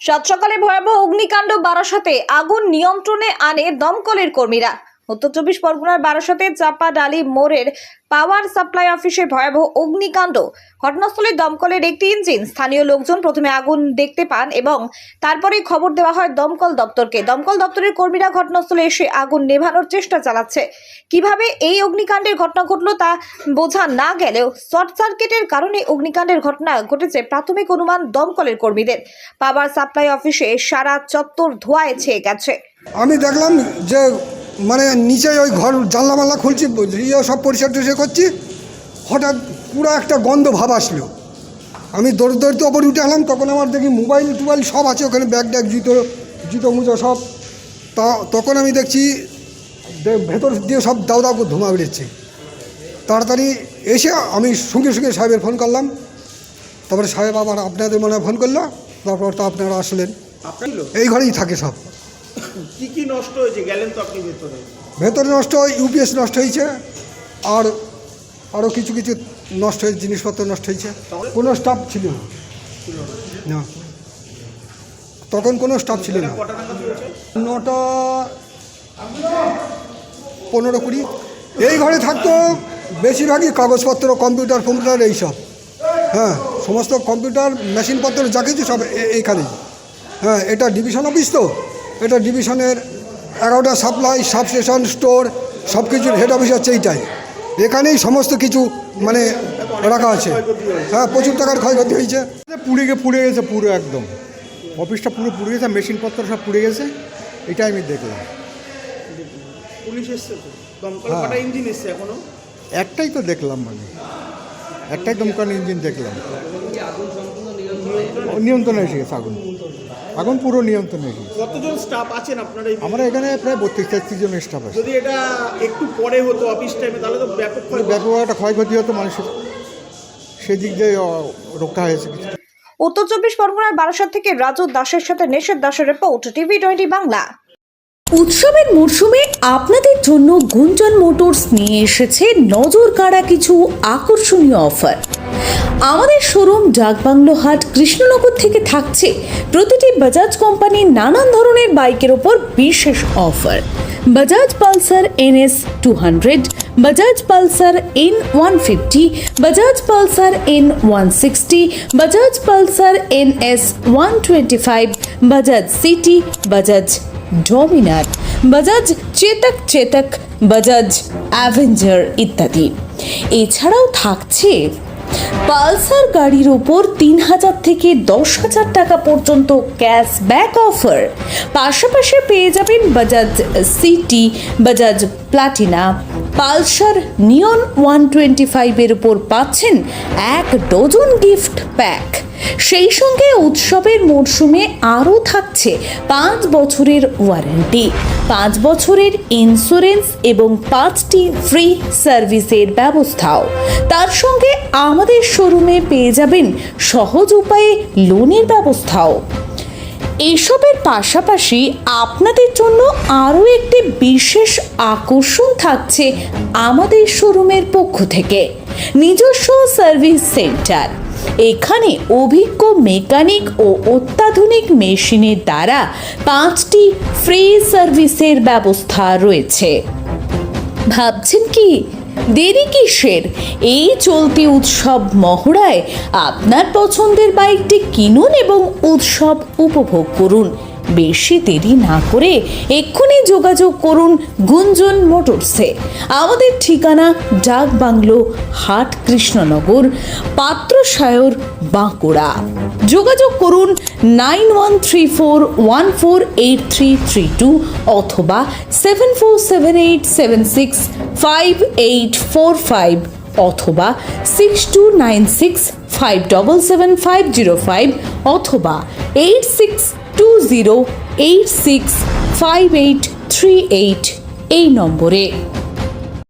সাত সকালে ভয়াবহ অগ্নিকাণ্ড বারাসাতে আগুন নিয়ন্ত্রণে আনে দমকলের কর্মীরা। উত্তর চব্বিশ পরগনার বারাসাতে চাপা ডালি মোড়ের পাওয়ার সাপ্লাই অফিসে ভয়াবহ অগ্নিকাণ্ড। ঘটনাস্থলে দমকলের একটি ইঞ্জিন। স্থানীয় লোকজন প্রথমে আগুন দেখতে পান এবং তারপরেই খবর দেওয়া হয় দমকল দপ্তরকে। দমকল দপ্তরের কর্মীরা ঘটনাস্থলে এসে আগুন নেভানোর চেষ্টা চালাচ্ছে। কীভাবে এই অগ্নিকাণ্ডের ঘটনা ঘটলো তা বোঝা না গেলেও শর্ট সার্কিটের কারণে অগ্নিকাণ্ডের ঘটনা ঘটেছে প্রাথমিক অনুমান দমকলের কর্মীদের। পাওয়ার সাপ্লাই অফিসে সারা চত্বর ধোঁয়ায় ছেয়ে গেছে। আমি দেখলাম যে মানে নিচে ওই ঘর জানলা মাল্লা খুলছি ইয়ে সব পরিষ্কার টরিষ্কার করছি হঠাৎ পুরো একটা গন্ধ ভাব আসলো। আমি দৌড় দৌড়তে ওপরে উঠে এলাম তখন আমার দেখি মোবাইল টোবাইল সব আছে ওখানে ব্যাগ ট্যাগ জুতো জুতো মুজো সব। তা তখন আমি দেখছি ভেতর দিয়ে সব দাও দাউ করে ধোঁয়া বেরোচ্ছে। তাড়াতাড়ি এসে আমি সঙ্গে সঙ্গে সাহেবের ফোন করলাম। তারপরে সাহেব আবার আপনাদের মনে হয় ফোন করল তারপর তো আপনারা আসলেন। এই ঘরেই থাকে সব। কি কি নষ্ট হয়েছে? গেলেন তো আপনি ভেতরে। ভেতরে নষ্ট হয় ইউপিএস নষ্ট হয়েছে আর আরও কিছু কিছু নষ্ট হয়েছে জিনিসপত্র নষ্ট হয়েছে। কোনো স্টাফ ছিল না। তখন কোনো স্টাফ ছিল না। নটা পনেরো কুড়ি। এই ঘরে থাকতো বেশিরভাগই কাগজপত্র কম্পিউটার ফম্পিউটার এইসব হ্যাঁ সমস্ত কম্পিউটার মেশিনপত্র যা কিছু সব এইখানেই। হ্যাঁ এটা ডিভিশন অফিস তো? এটা ডিভিশনের এগারোটা সাপ্লাই সাবস্টেশন স্টোর সব কিছুর হেড অফিস হচ্ছে এইটাই। এখানেই সমস্ত কিছু মানে রাখা আছে। হ্যাঁ প্রচুর টাকার ক্ষয়ক্ষতি হয়েছে। পুড়ে গিয়ে পুড়ে গেছে পুরো একদম। অফিসটা পুরো পুড়ে গেছে মেশিনপত্র সব পুড়ে গেছে এটাই আমি দেখলাম। পুলিশ এসছে দমকল হ্যাঁ। ইঞ্জিন এসছে এখনও? একটাই তো দেখলাম মানে। একটাই দমকান ইঞ্জিন দেখলাম। নিয়ন্ত্রণে এসে গেছে আগুন। আগুন পুরো নিয়ন্ত্রণে কতজন স্টাফ আছেন আপনারা এই আমরা এখানে প্রায় বত্রিশ তেত্রিশ জন স্টাফ আছে। যদি এটা একটু পরে হতো অফিস টাইমে তাহলে তো ব্যাপক ক্ষয় ব্যাপক একটা ক্ষয়ক্ষতি হতো মানুষের। সেদিক দিয়ে রক্ষা হয়েছে উত্তর চব্বিশ পরগনার বারাসাত থেকে রাজু দাসের সাথে নেশের দাসের রিপোর্ট টিভি টোয়েন্টি বাংলা। উৎসবের মরশুমে আপনাদের জন্য গুঞ্জন মোটরস নিয়ে এসেছে নজর কাড়া কিছু আকর্ষণীয় অফার। আমাদের শোরুম ডাকবাংলো হাট কৃষ্ণনগর থেকে থাকছে প্রতিটি বাজাজ কোম্পানির নানান ধরনের বাইকের ওপর বিশেষ offer. Bajaj Pulsar NS two hundred, Bajaj Pulsar N one fifty, Bajaj Pulsar N one sixty, Bajaj Pulsar N S one twenty five, Bajaj CT, Bajaj Dominar Bajaj Chetak Chetak Bajaj Avenger ইত্যাদি। এছাড়াও থাকছে Pulsar গাড়ির ওপর তিন হাজার থেকে দশ হাজার টাকা পর্যন্ত ক্যাশব্যাক অফার পাশাপাশি পেয়ে যাবেন Bajaj CT Bajaj Platina Pulsar neon one twenty ফাইভের উপর পাচ্ছেন এক ডজন গিফট প্যাক সেই সঙ্গে উৎসবের মরশুমে আরও থাকছে পাঁচ বছরের ওয়ারেন্টি পাঁচ বছরের ইন্স্যুরেন্স এবং পাঁচটি ফ্রি সার্ভিসের ব্যবস্থাও। তার সঙ্গে আমাদের শোরুমে পেয়ে যাবেন সহজ উপায়ে লোনের ব্যবস্থাও। এসবের পাশাপাশি আপনাদের জন্য আরও একটি বিশেষ আকর্ষণ থাকছে আমাদের শোরুমের পক্ষ থেকে। নিজস্ব সার্ভিস সেন্টার। এখানে অভিজ্ঞ মেকানিক ও অত্যাধুনিক মেশিনের দ্বারা পাঁচটি ফ্রি সার্ভিসের ব্যবস্থা রয়েছে। ভাবছেন কি? দেরি কিসের? এই চলতি উৎসব মহড়ায় আপনার পছন্দের বাইকটি কিনুন এবং উৎসব উপভোগ করুন। বেশি দেরি না করে এক্ষুনি যোগাযোগ করুন গুঞ্জন মোটরসে আমাদের ঠিকানা ডাক বাংলো, হাট কৃষ্ণনগর পাত্রসায়র বাঁকুড়া। যোগাযোগ করুন nine one three four one four eight three three two অথবা seven four seven eight seven six five eight four five অথবা six two nine six five double seven five zero five অথবা eight six two zero eight six five eight three eight এই নম্বরে।